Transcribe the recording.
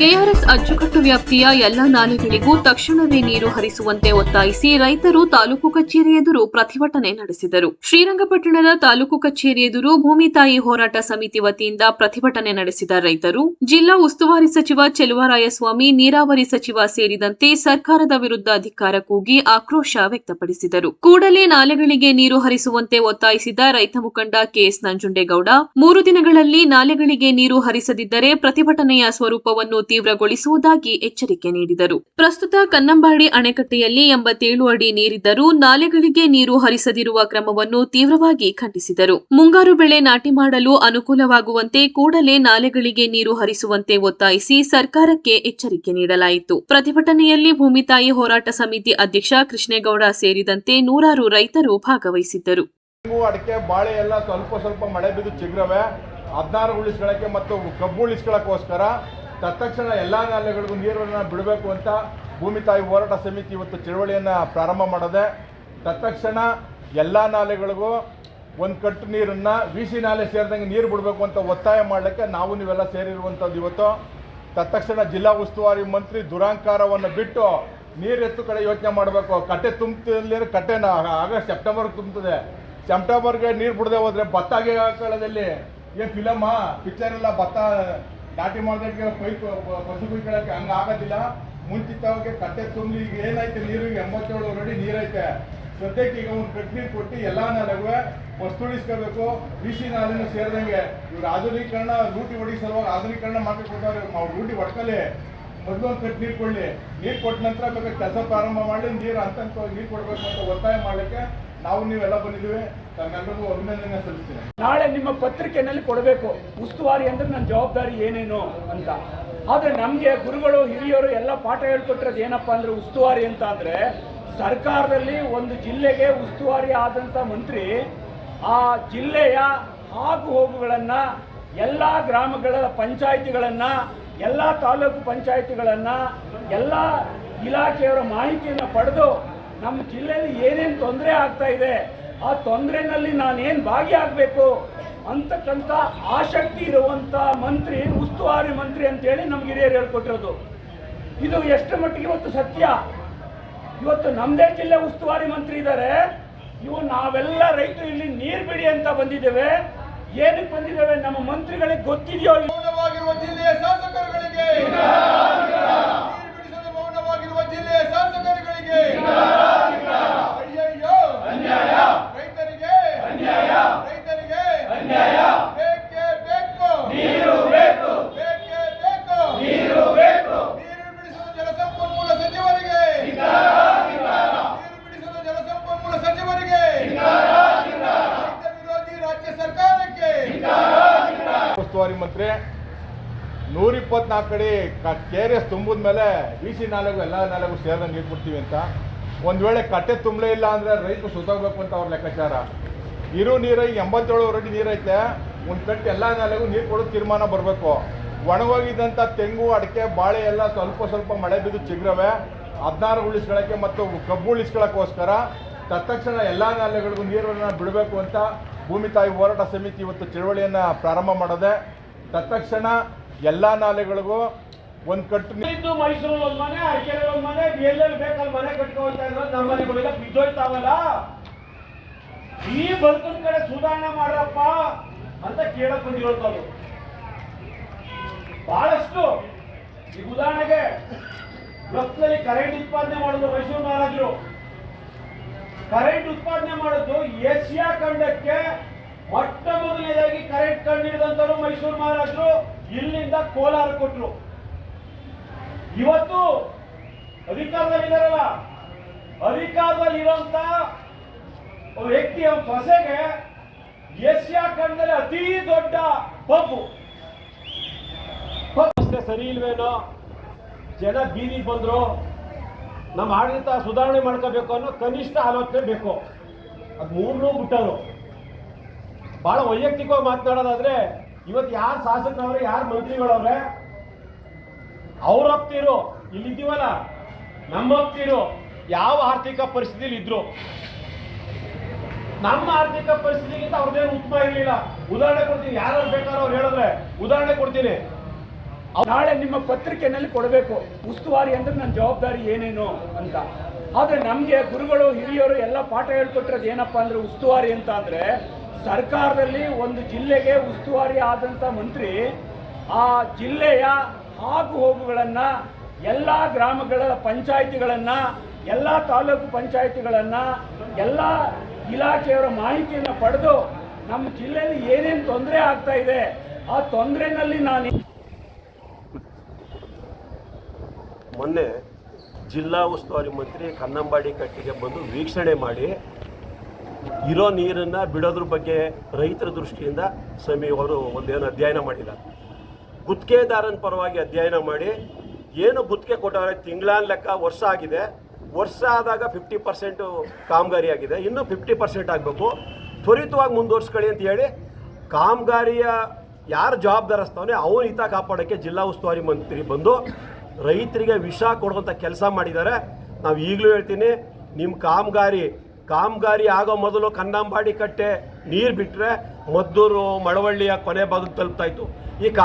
KRS ಅಚ್ಚುಕಟ್ಟು ವ್ಯಾಪ್ತಿಯ ಎಲ್ಲ ನಾಲೆಗಳಿಗೂ ತಕ್ಷಣವೇ ನೀರು ಹರಿಸುವಂತೆ ಒತ್ತಾಯಿಸಿ ರೈತರು ತಾಲೂಕು ಕಚೇರಿ ಎದುರು ಪ್ರತಿಭಟನೆ ನಡೆಸಿದರು. ಶ್ರೀರಂಗಪಟ್ಟಣದ ತಾಲೂಕು ಕಚೇರಿ ಎದುರು ಭೂಮಿ ತಾಯಿ ಹೋರಾಟ ಸಮಿತಿ ವತಿಯಿಂದ ಪ್ರತಿಭಟನೆ ನಡೆಸಿದ ರೈತರು, ಜಿಲ್ಲಾ ಉಸ್ತುವಾರಿ ಸಚಿವ ಚೆಲುವರಾಯಸ್ವಾಮಿ, ನೀರಾವರಿ ಸಚಿವ ಸೇರಿದಂತೆ ಸರ್ಕಾರದ ವಿರುದ್ಧ ಅಧಿಕಾರ ಕೂಗಿ ಆಕ್ರೋಶ ವ್ಯಕ್ತಪಡಿಸಿದರು. ಕೂಡಲೇ ನಾಲೆಗಳಿಗೆ ನೀರು ಹರಿಸುವಂತೆ ಒತ್ತಾಯಿಸಿದ ರೈತ ಮುಖಂಡ ಕೆಎಸ್ ನಂಜುಂಡೇಗೌಡ, ಮೂರು ದಿನಗಳಲ್ಲಿ ನಾಲೆಗಳಿಗೆ ನೀರು ಹರಿಸದಿದ್ದರೆ ಪ್ರತಿಭಟನೆಯ ಸ್ವರೂಪವನ್ನು ತೀವ್ರಗೊಳಿಸುವುದಾಗಿ ಎಚ್ಚರಿಕೆ ನೀಡಿದರು. ಪ್ರಸ್ತುತ ಕನ್ನಂಬಾಡಿ ಅಣೆಕಟ್ಟೆಯಲ್ಲಿ ಎಂಬತ್ತೇಳು ಅಡಿ ನೀರಿದ್ದರೂ ನಾಲೆಗಳಿಗೆ ನೀರು ಹರಿಸದಿರುವ ಕ್ರಮವನ್ನು ತೀವ್ರವಾಗಿ ಖಂಡಿಸಿದರು. ಮುಂಗಾರು ಬೆಳೆ ನಾಟಿ ಮಾಡಲು ಅನುಕೂಲವಾಗುವಂತೆ ಕೂಡಲೇ ನಾಲೆಗಳಿಗೆ ನೀರು ಹರಿಸುವಂತೆ ಒತ್ತಾಯಿಸಿ ಸರ್ಕಾರಕ್ಕೆ ಎಚ್ಚರಿಕೆ ನೀಡಲಾಯಿತು. ಪ್ರತಿಭಟನೆಯಲ್ಲಿ ಭೂಮಿ ತಾಯಿ ಹೋರಾಟ ಸಮಿತಿ ಅಧ್ಯಕ್ಷ ಕೃಷ್ಣೇಗೌಡ ಸೇರಿದಂತೆ ನೂರಾರು ರೈತರು ಭಾಗವಹಿಸಿದ್ದರು. ಅಡಿಕೆ, ಬಾಳೆ ಎಲ್ಲ ಸ್ವಲ್ಪ ಸ್ವಲ್ಪ ಮಳೆ ಬಿದ್ದು ಚಿಗ್ರವೆ, ಹದಿನಾರು ಉಳಿಸ್ಕೊಳ್ಳೋಕ್ಕೆ ಮತ್ತು ಕಬ್ಬು ಉಳಿಸ್ಕೊಳ್ಳೋಕ್ಕೋಸ್ಕರ ತತ್ಕ್ಷಣ ಎಲ್ಲ ನಾಲೆಗಳಿಗೂ ನೀರನ್ನು ಬಿಡಬೇಕು ಅಂತ ಭೂಮಿ ತಾಯಿ ಹೋರಾಟ ಸಮಿತಿ ಇವತ್ತು ಚಳವಳಿಯನ್ನು ಪ್ರಾರಂಭ ಮಾಡಿದೆ ತತ್ಕ್ಷಣ ಎಲ್ಲ ನಾಲೆಗಳಿಗೂ ಒಂದು ಕಟ್ಟು ನೀರನ್ನು ವಿ ಸಿ ನಾಲೆ ಸೇರಿದಂಗೆ ನೀರು ಬಿಡಬೇಕು ಅಂತ ಒತ್ತಾಯ ಮಾಡಲಿಕ್ಕೆ ನಾವು ನೀವೆಲ್ಲ ಸೇರಿರುವಂಥದ್ದು ಇವತ್ತು. ತತ್ಕ್ಷಣ ಜಿಲ್ಲಾ ಉಸ್ತುವಾರಿ ಮಂತ್ರಿ ದುರಾಂಕಾರವನ್ನು ಬಿಟ್ಟು ನೀರೆತ್ತು ಕಡೆ ಯೋಚನೆ ಮಾಡಬೇಕು. ಕಟ್ಟೆ ತುಂಬ್ತಿಲ್ಲ ಕಟ್ಟೆನ ಆಗಸ್ಟ್ ಸೆಪ್ಟೆಂಬರ್ಗೆ ತುಂಬ್ತದೆ. ಸೆಪ್ಟೆಂಬರ್ಗೆ ನೀರು ಬಿಡದೆ ಹೋದರೆ ಭತ್ತ ಕಾಲದಲ್ಲಿ ಏನು ಫಿಲಮ್ಮ ಪಿಕ್ಚರ್ ಎಲ್ಲ ಭತ್ತ ನಾಟಿ ಮಾಡೋದಕ್ಕೆ ಪೈಪ್ ಪಶು ಕುಯ್ಕೊಳ್ಳೋಕ್ಕೆ ಹಂಗೆ ಆಗೋದಿಲ್ಲ. ಮುಂಚಿತವಾಗಿ ಕಟ್ಟೆ ತುಂಬಿ, ಈಗ ಏನೈತೆ ನೀರು ಈಗ ಎಂಬತ್ತೇಳು ಅಡಿ ನೀರೈತೆ. ಸದ್ಯಕ್ಕೆ ಈಗ ಒಂದು ಕಟ್ಟಿ ನೀರು ಕೊಟ್ಟು ಎಲ್ಲ ನಲಗುವೆ ವಸ್ತು ಉಳಿಸ್ಕೋಬೇಕು ಬಿ ಸಿ ನಾಲಿನ ಸೇರಿದಂಗೆ. ಇವ್ರು ಆಧುನೀಕರಣ ರೂಟಿ ಹೊಡಿ ಸಲುವಾಗಿ ಆಧುನೀಕರಣ ಮಾಡ್ಕೊಡ್ತಾರೆ ಅವ್ರು ರೂಟಿ ಹೊಡ್ಕಲಿ. ಮೊದಲು ಒಂದು ಕಟ್ಟು ನೀರು ಕೊಡಲಿ. ನೀರು ಕೊಟ್ಟ ನಂತರ ಬೇಕಾದ್ರೆ ಕೆಲಸ ಪ್ರಾರಂಭ ಮಾಡಿ ನೀರು ಅಂತ ನೀರು ಕೊಡಬೇಕು ಅಂತ ಒತ್ತಾಯ ಮಾಡಲಿಕ್ಕೆ ನಾವು ನೀವೆಲ್ಲ ಬಂದಿದ್ದೀವಿ. ನಾಳೆ ನಿಮ್ಮ ಪತ್ರಿಕೆನಲ್ಲಿ ಕೊಡಬೇಕು. ಉಸ್ತುವಾರಿ ಅಂದ್ರೆ ನನ್ನ ಜವಾಬ್ದಾರಿ ಏನೇನು ಅಂತ. ಆದರೆ ನಮಗೆ ಗುರುಗಳು, ಹಿರಿಯರು ಎಲ್ಲ ಪಾಠ ಹೇಳ್ಕೊಟ್ಟಿರೋದು ಏನಪ್ಪ ಅಂದ್ರೆ ಉಸ್ತುವಾರಿ ಅಂತ ಅಂದ್ರೆ ಸರ್ಕಾರದಲ್ಲಿ ಒಂದು ಜಿಲ್ಲೆಗೆ ಉಸ್ತುವಾರಿ ಆದಂಥ ಮಂತ್ರಿ ಆ ಜಿಲ್ಲೆಯ ಆಗು ಹೋಗುಗಳನ್ನು, ಎಲ್ಲ ಗ್ರಾಮಗಳ ಪಂಚಾಯಿತಿಗಳನ್ನು, ಎಲ್ಲ ತಾಲೂಕು ಪಂಚಾಯಿತಿಗಳನ್ನು, ಎಲ್ಲ ಇಲಾಖೆಯವರ ಮಾಹಿತಿಯನ್ನು ಪಡೆದು ನಮ್ಮ ಜಿಲ್ಲೆಯಲ್ಲಿ ಏನೇನು ತೊಂದರೆ ಆಗ್ತಾ ಇದೆ ಆ ತೊಂದರೆನಲ್ಲಿ ನಾನೇನು ಭಾಗಿಯಾಗಬೇಕು ಅಂತಕ್ಕಂಥ ಆಸಕ್ತಿ ಇರುವಂಥ ಮಂತ್ರಿ, ಉಸ್ತುವಾರಿ ಮಂತ್ರಿ ಅಂತೇಳಿ ನಮ್ಗೆ ಹಿರಿಯರು ಹೇಳ್ಕೊಟ್ಟಿರೋದು. ಇದು ಎಷ್ಟು ಮಟ್ಟಿಗೆ ಇವತ್ತು ಸತ್ಯ? ಇವತ್ತು ನಮ್ಮದೇ ಜಿಲ್ಲೆ ಉಸ್ತುವಾರಿ ಮಂತ್ರಿ ಇದ್ದಾರೆ ಇವು ನಾವೆಲ್ಲ ರೈತರು ಇಲ್ಲಿ ನೀರು ಬಿಡಿ ಅಂತ ಬಂದಿದ್ದೇವೆ. ಏನಕ್ಕೆ ಬಂದಿದ್ದೇವೆ? ನಮ್ಮ ಮಂತ್ರಿಗಳಿಗೆ ಗೊತ್ತಿದೆಯೋ ಜಿಲ್ಲೆಯ ಶಾಸಕರುಗಳಿಗೆ ನೀರು ಬಿಡಿಸಲು ಮೌನವಾಗಿರುವ ಜಿಲ್ಲೆಯ ಶಾಸಕರುಗಳಿಗೆ ಅಯ್ಯಯ್ಯೋ ರೈತರಿಗೆ ರೈತರಿಗೆ ಬೇಕೇ ಬೇಕು ನೀರು ಬೇಕು ಬೇಕೇ ಬೇಕು ನೀರು ಬೇಕು ನೀರು ಬಿಡಿಸಲು ಜಲಸಂಪನ್ಮೂಲ ಸಚಿವರಿಗೆ ನೀರು ಬಿಡಿಸಲು ಜಲಸಂಪನ್ಮೂಲ ಸಚಿವರಿಗೆ ರೈತ ವಿರೋಧಿ ರಾಜ್ಯ ಸರ್ಕಾರಕ್ಕೆ ಉಸ್ತುವಾರಿ ಮಂತ್ರಿ ನೂರ ಇಪ್ಪತ್ನಾಲ್ಕು ಕಡೆ ಕೆ ಆರ್ ಎಸ್ ತುಂಬಿದ ಮೇಲೆ ಬಿ ಸಿ ನಾಲೆಗೂ, ಎಲ್ಲ ನಾಲೆಗೂ ಸೇರಿದಂಗೆ ನೀರು ಕೊಡ್ತೀವಿ ಅಂತ. ಒಂದು ವೇಳೆ ಕಟ್ಟೆ ತುಂಬಲೇ ಇಲ್ಲ ಅಂದರೆ ರೈತರು ಸುತ್ತೋಗ್ಬೇಕು ಅಂತ ಅವ್ರ ಲೆಕ್ಕಾಚಾರ. ಇರು ನೀರು ಎಂಬತ್ತೇಳು ಅಡಿ ನೀರೈತೆ. ಒಂದು ಕಟ್ಟೆ ಎಲ್ಲ ನಾಲೆಗೂ ನೀರು ಕೊಡೋ ತೀರ್ಮಾನ ಬರಬೇಕು. ಒಣಗೋಗಿದ್ದಂಥ ತೆಂಗು, ಅಡಿಕೆ, ಬಾಳೆ ಎಲ್ಲ ಸ್ವಲ್ಪ ಸ್ವಲ್ಪ ಮಳೆ ಬಿದ್ದು ಚಿಗ್ರವೆ. ಹದಿನಾರು ಉಳಿಸ್ಕೊಳ್ಳೋಕ್ಕೆ ಮತ್ತು ಕಬ್ಬು ಉಳಿಸ್ಕೊಳ್ಳೋಕ್ಕೋಸ್ಕರ ತತ್ಕ್ಷಣ ಎಲ್ಲ ನಾಲೆಗಳಿಗೂ ನೀರನ್ನು ಬಿಡಬೇಕು ಅಂತ ಭೂಮಿ ತಾಯಿ ಹೋರಾಟ ಸಮಿತಿ ಇವತ್ತು ಚಳವಳಿಯನ್ನು ಪ್ರಾರಂಭ ಮಾಡಿದೆ, ತತ್ಕ್ಷಣ ಎಲ್ಲ ನಾಲೆಗಳಿಗೂ ಒಂದು ಕಟ್ಟು ಇದ್ದು ಮೈಸೂರು ಒಂದು ಮನೆ, ಅರಕೆರೆ ಒಂದು ಮನೆ ಎಲ್ಲೆಲ್ಲಿ ಬೇಕಲ್ಲಿ ಮನೆ ಕಟ್ಕೊಳ್ತಾ ಇರೋದು, ನಮ್ಮ ಮನೆಗಳೆಲ್ಲ ಬಿದ್ದೋಯ್ತಾವಲ್ಲ ಈ ಬದುಕಿನ ಕಡೆ ಸುಧಾರಣೆ ಮಾಡ್ರಪ್ಪ ಅಂತ ಕೇಳಕ್ ಬಂದಿರೋದು ಬಹಳಷ್ಟು, ಈಗ ಉದಾಹರಣೆಗೆ ರಫ್ತಲ್ಲಿ ಕರೆಂಟ್ ಉತ್ಪಾದನೆ ಮಾಡಿದ್ರು ಮೈಸೂರು ಮಹಾರಾಜರು. ಕರೆಂಟ್ ಉತ್ಪಾದನೆ ಮಾಡೋದು ಏಷ್ಯಾ ಖಂಡಕ್ಕೆ ಮೊಟ್ಟ ಮೊದಲನೇದಾಗಿ ಕರೆಂಟ್ ಕಂಡಿಡಿದಂತವರು ಮೈಸೂರು ಮಹಾರಾಜರು, ಇಲ್ಲಿಂದ ಕೋಲಾರ ಕೊಟ್ರು. ಇವತ್ತು ಅಧಿಕಾರದಲ್ಲಿದ್ದಾರಲ್ಲ ಅಧಿಕಾರದಲ್ಲಿರುವಂತ ವ್ಯಕ್ತಿಯ ಸೊಸೆಗೆ ಏಷ್ಯಾ ಖಂಡದಲ್ಲಿ ಅತಿ ದೊಡ್ಡ ಪಬ್ಬು ಸರಿ ಇಲ್ವೇನೋ? ಜನ ಬೀದಿಗೆ ಬಂದ್ರು. ನಮ್ಮ ಆಡಳಿತ ಸುಧಾರಣೆ ಮಾಡ್ಕೋಬೇಕು ಅನ್ನೋ ಕನಿಷ್ಠ ಆಲೋಚನೆ ಬೇಕು. ಅದು ಮೂರನ್ನೂ ಬಿಟ್ಟರು ಭಾಳ ವೈಯಕ್ತಿಕವಾಗಿ ಮಾತನಾಡೋದಾದ್ರೆ, ಇವತ್ತು ಯಾರು ಶಾಸಕರವ್ರೆ ಯಾರು ಮಂತ್ರಿಗಳವ್ರೆ, ಅವ್ರ ಹಪ್ತಿರು ಇಲ್ಲಿದ್ದೀವಲ್ಲ, ನಮ್ಮ ಹಪ್ತಿರು ಯಾವ ಆರ್ಥಿಕ ಪರಿಸ್ಥಿತಿಲಿ ಇದ್ರು. ನಮ್ಮ ಆರ್ಥಿಕ ಪರಿಸ್ಥಿತಿಗಿಂತ ಅವ್ರದ್ದೇನು ಉತ್ತಮ ಇರಲಿಲ್ಲ. ಉದಾಹರಣೆ ಕೊಡ್ತೀನಿ. ಯಾರು ಬೇಕಾದ್ರೆ ಅವ್ರು ಹೇಳಿದ್ರೆ, ಉದಾಹರಣೆ ಕೊಡ್ತೀನಿ. ನಾಳೆ ನಿಮ್ಮ ಪತ್ರಿಕೆನಲ್ಲಿ ಕೊಡಬೇಕು. ಉಸ್ತುವಾರಿ ಅಂದ್ರೆ ನನ್ನ ಜವಾಬ್ದಾರಿ ಏನೇನು ಅಂತ. ಆದ್ರೆ ನಮಗೆ ಗುರುಗಳು, ಹಿರಿಯರು ಎಲ್ಲ ಪಾಠ ಹೇಳ್ಕೊಟ್ಟಿರೋದು ಏನಪ್ಪಾ ಅಂದ್ರೆ ಉಸ್ತುವಾರಿ ಅಂತ ಅಂದ್ರೆ ಸರ್ಕಾರದಲ್ಲಿ ಒಂದು ಜಿಲ್ಲೆಗೆ ಉಸ್ತುವಾರಿ ಆದಂತ ಮಂತ್ರಿ ಆ ಜಿಲ್ಲೆಯ ಆಗು ಹೋಗುಗಳನ್ನ, ಎಲ್ಲ ಗ್ರಾಮಗಳ ಪಂಚಾಯಿತಿಗಳನ್ನ, ಎಲ್ಲ ತಾಲೂಕು ಪಂಚಾಯಿತಿಗಳನ್ನ, ಎಲ್ಲ ಇಲಾಖೆಯವರ ಮಾಹಿತಿಯನ್ನು ಪಡೆದು ನಮ್ಮ ಜಿಲ್ಲೆಯಲ್ಲಿ ಏನೇನು ತೊಂದರೆ ಆಗ್ತಾ ಇದೆ, ಆ ತೊಂದರೆನಲ್ಲಿ ನಾನು ಮೊನ್ನೆ ಜಿಲ್ಲಾ ಉಸ್ತುವಾರಿ ಮಂತ್ರಿ ಕನ್ನಂಬಾಡಿ ಕಟ್ಟಿಗೆ ಬಂದು ವೀಕ್ಷಣೆ ಮಾಡಿ, ಇರೋ ನೀರನ್ನು ಬಿಡೋದ್ರ ಬಗ್ಗೆ ರೈತರ ದೃಷ್ಟಿಯಿಂದ ಸಮಿ ಅವರು ಒಂದೇನು ಅಧ್ಯಯನ ಮಾಡಿಲ್ಲ. ಗುತ್ತಿಗೆದಾರನ ಪರವಾಗಿ ಅಧ್ಯಯನ ಮಾಡಿ, ಏನು ಗುತ್ತಿಗೆ ಕೊಟ್ಟವ್ರೆ ತಿಂಗಳಾನ್ ಲೆಕ್ಕ ವರ್ಷ ಆಗಿದೆ, ವರ್ಷ ಆದಾಗ ಫಿಫ್ಟಿ ಪರ್ಸೆಂಟು ಕಾಮಗಾರಿ ಆಗಿದೆ, ಇನ್ನೂ ಫಿಫ್ಟಿ ಪರ್ಸೆಂಟ್ ಆಗಬೇಕು, ತ್ವರಿತವಾಗಿ ಮುಂದುವರ್ಸ್ಕೊಳ್ಳಿ ಅಂತ ಹೇಳಿ ಕಾಮಗಾರಿಯ ಯಾರು ಜವಾಬ್ದಾರಸ್ತವನೇ ಅವನ ಹಿತ ಕಾಪಾಡೋಕ್ಕೆ ಜಿಲ್ಲಾ ಉಸ್ತುವಾರಿ ಮಂತ್ರಿ ಬಂದು ರೈತರಿಗೆ ವಿಷ ಕೊಡುವಂಥ ಕೆಲಸ ಮಾಡಿದ್ದಾರೆ. ನಾವು ಈಗಲೂ ಹೇಳ್ತೀನಿ ನಿಮ್ಮ ಕಾಮಗಾರಿ ಕಾಮಗಾರಿ ಆಗೋ ಮೊದಲು ಕನ್ನಂಬಾಡಿ ಕಟ್ಟೆ, ನೀರು ಬಿಟ್ಟರೆ ಮದ್ದೂರು, ಮಳವಳ್ಳಿಯ ಕೊನೆ ಭಾಗಕ್ಕೆ ತಲುಪ್ತಾ ಇತ್ತು. ಈ